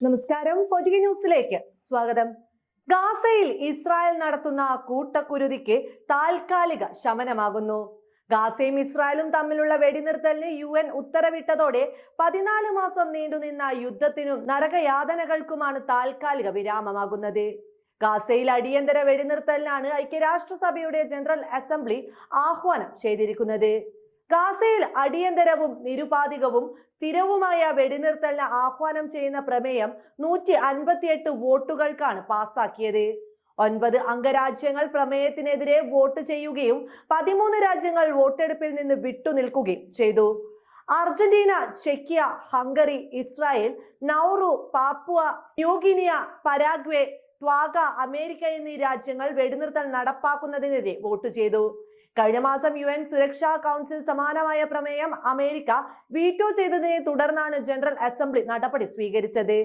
നമസ്കാരം. പൊതുക ന്യൂസിലേക്ക് സ്വാഗതം. ഗാസയിൽ ഇസ്രായേൽ നടത്തുന്ന കൂട്ടക്കുരുതിക്ക് താൽക്കാലിക ശമനമാകുന്നു. ഗാസയും ഇസ്രായേലും തമ്മിലുള്ള വെടിനിർത്തലിന് യു എൻ ഉത്തരവിട്ടതോടെ പതിനാല് മാസം നീണ്ടുനിന്ന യുദ്ധത്തിനും നരകയാതനകൾക്കുമാണ് താൽക്കാലിക വിരാമമാകുന്നത്. ഗാസയിൽ അടിയന്തര വെടിനിർത്തലിനാണ് ഐക്യരാഷ്ട്രസഭയുടെ ജനറൽ അസംബ്ലി ആഹ്വാനം ചെയ്തിരിക്കുന്നത്. ഗാസയിൽ അടിയന്തരവും നിരുപാധികവും സ്ഥിരവുമായ വെടിനിർത്തലിന് ആഹ്വാനം ചെയ്യുന്ന പ്രമേയം നൂറ്റി അൻപത്തിയെട്ട് വോട്ടുകൾക്കാണ് പാസാക്കിയത്. ഒൻപത് അംഗരാജ്യങ്ങൾ പ്രമേയത്തിനെതിരെ വോട്ട് ചെയ്യുകയും പതിമൂന്ന് രാജ്യങ്ങൾ വോട്ടെടുപ്പിൽ നിന്ന് വിട്ടുനിൽക്കുകയും ചെയ്തു. Argentina ചെക്കിയ Hungary Israel Nauru Papua New Guinea Paraguay ട്വാഗ America എന്നീ രാജ്യങ്ങൾ വെടിനിർത്തൽ നടപ്പാക്കുന്നതിനെതിരെ വോട്ട് ചെയ്തു. കഴിഞ്ഞ മാസം യു എൻ സുരക്ഷാ കൗൺസിൽ സമാനമായ പ്രമേയം അമേരിക്ക വീറ്റോ ചെയ്തതിനെ തുടർന്നാണ് ജനറൽ അസംബ്ലി നടപടി സ്വീകരിച്ചത്.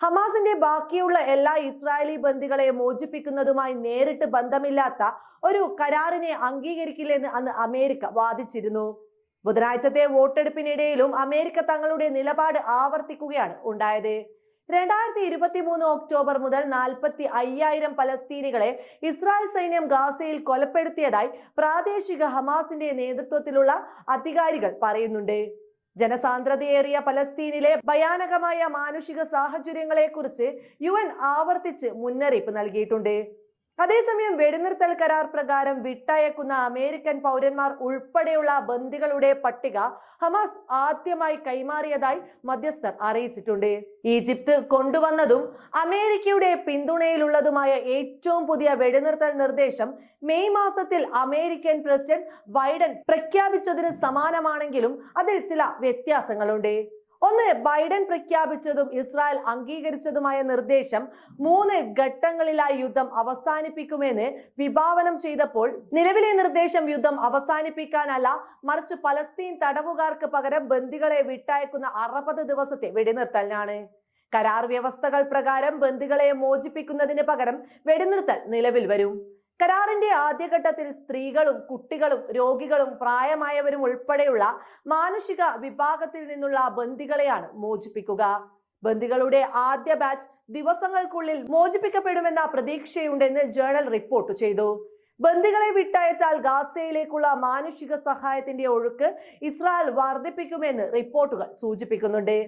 ഹമാസിന്റെ ബാക്കിയുള്ള എല്ലാ ഇസ്രായേലി ബന്ധികളെ മോചിപ്പിക്കുന്നതുമായി നേരിട്ട് ബന്ധമില്ലാത്ത ഒരു കരാറിനെ അംഗീകരിക്കില്ലെന്ന് അന്ന് അമേരിക്ക വാദിച്ചിരുന്നു. ബുധനാഴ്ചത്തെ വോട്ടെടുപ്പിനിടയിലും അമേരിക്ക തങ്ങളുടെ നിലപാട് ആവർത്തിക്കുകയാണ് ഉണ്ടായത്. രണ്ടായിരത്തി ഇരുപത്തി മൂന്ന് ഒക്ടോബർ മുതൽ നാൽപ്പത്തി അയ്യായിരം പലസ്തീനികളെ ഇസ്രായേൽ സൈന്യം ഗാസയിൽ കൊലപ്പെടുത്തിയതായി പ്രാദേശിക ഹമാസിന്റെ നേതൃത്വത്തിലുള്ള അധികാരികൾ പറയുന്നുണ്ട്. ജനസാന്ദ്രതയേറിയ പലസ്തീനിലെ ഭയാനകമായ മാനുഷിക സാഹചര്യങ്ങളെക്കുറിച്ച് യു എൻ ആവർത്തിച്ച് മുന്നറിയിപ്പ് നൽകിയിട്ടുണ്ട്. അതേസമയം വെടിനിർത്തൽ കരാർ പ്രകാരം വിട്ടയക്കുന്ന അമേരിക്കൻ പൗരന്മാർ ഉൾപ്പെടെയുള്ള ബന്ദികളുടെ പട്ടിക ഹമാസ് ആദ്യമായി കൈമാറിയതായി മധ്യസ്ഥർ അറിയിച്ചിട്ടുണ്ട്. ഈജിപ്ത് കൊണ്ടുവന്നതും അമേരിക്കയുടെ പിന്തുണയിലുള്ളതുമായ ഏറ്റവും പുതിയ വെടിനിർത്തൽ നിർദ്ദേശം മെയ് മാസത്തിൽ അമേരിക്കൻ പ്രസിഡന്റ് ബൈഡൻ പ്രഖ്യാപിച്ചതിന് സമാനമാണെങ്കിലും അതിൽ ചില വ്യത്യാസങ്ങളുണ്ട്. ഒന്ന് ബൈഡൻ പ്രഖ്യാപിച്ചതും ഇസ്രായേൽ അംഗീകരിച്ചതുമായ നിർദ്ദേശം മൂന്ന് ഘട്ടങ്ങളിലായി യുദ്ധം അവസാനിപ്പിക്കുമെന്ന് വിഭാവനം ചെയ്തപ്പോൾ നിലവിലെ നിർദ്ദേശം യുദ്ധം അവസാനിപ്പിക്കാനല്ല മറിച്ച് പലസ്തീൻ തടവുകാർക്ക് പകരം ബന്ദികളെ വിട്ടയക്കുന്ന അറുപത് ദിവസത്തെ വെടിനിർത്തലിനാണ്. കരാർ വ്യവസ്ഥകൾ പ്രകാരം ബന്ദികളെ മോചിപ്പിക്കുന്നതിന് പകരം വെടിനിർത്തൽ നിലവിൽ വരും. കരാറിന്റെ ആദ്യഘട്ടത്തിൽ സ്ത്രീകളും കുട്ടികളും രോഗികളും പ്രായമായവരും ഉൾപ്പെടെയുള്ള മാനുഷിക വിഭാഗത്തിൽ നിന്നുള്ള ബന്ദികളെയാണ് മോചിപ്പിക്കുക. ബന്ദികളുടെ ആദ്യ ബാച്ച് ദിവസങ്ങൾക്കുള്ളിൽ മോചിപ്പിക്കപ്പെടുമെന്ന പ്രതീക്ഷയുണ്ടെന്ന് ജേണൽ റിപ്പോർട്ട് ചെയ്തു. ബന്ദികളെ വിട്ടയച്ചാൽ ഗാസയിലേക്കുള്ള മാനുഷിക സഹായത്തിന്റെ ഒഴുക്ക് ഇസ്രായേൽ വർദ്ധിപ്പിക്കുമെന്ന് റിപ്പോർട്ടുകൾ സൂചിപ്പിക്കുന്നുണ്ട്.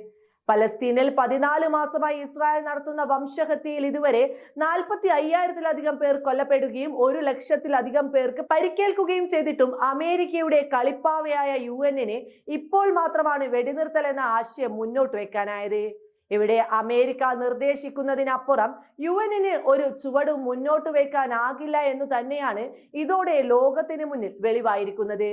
പലസ്തീനിൽ പതിനാല് മാസമായി ഇസ്രായേൽ നടത്തുന്ന വംശഹത്യയിൽ ഇതുവരെ നാൽപ്പത്തി അയ്യായിരത്തിലധികം പേർ കൊല്ലപ്പെടുകയും ഒരു ലക്ഷത്തിലധികം പേർക്ക് പരിക്കേൽക്കുകയും ചെയ്തിട്ടും അമേരിക്കയുടെ കളിപ്പാവയായ യു ഇപ്പോൾ മാത്രമാണ് വെടിനിർത്തൽ എന്ന ആശയം മുന്നോട്ട് വെക്കാനായത്. ഇവിടെ അമേരിക്ക നിർദ്ദേശിക്കുന്നതിനപ്പുറം യു എന്നിന് ഒരു ചുവട് മുന്നോട്ട് വെക്കാനാകില്ല എന്ന് തന്നെയാണ് ഇതോടെ ലോകത്തിന് മുന്നിൽ വെളിവായിരിക്കുന്നത്.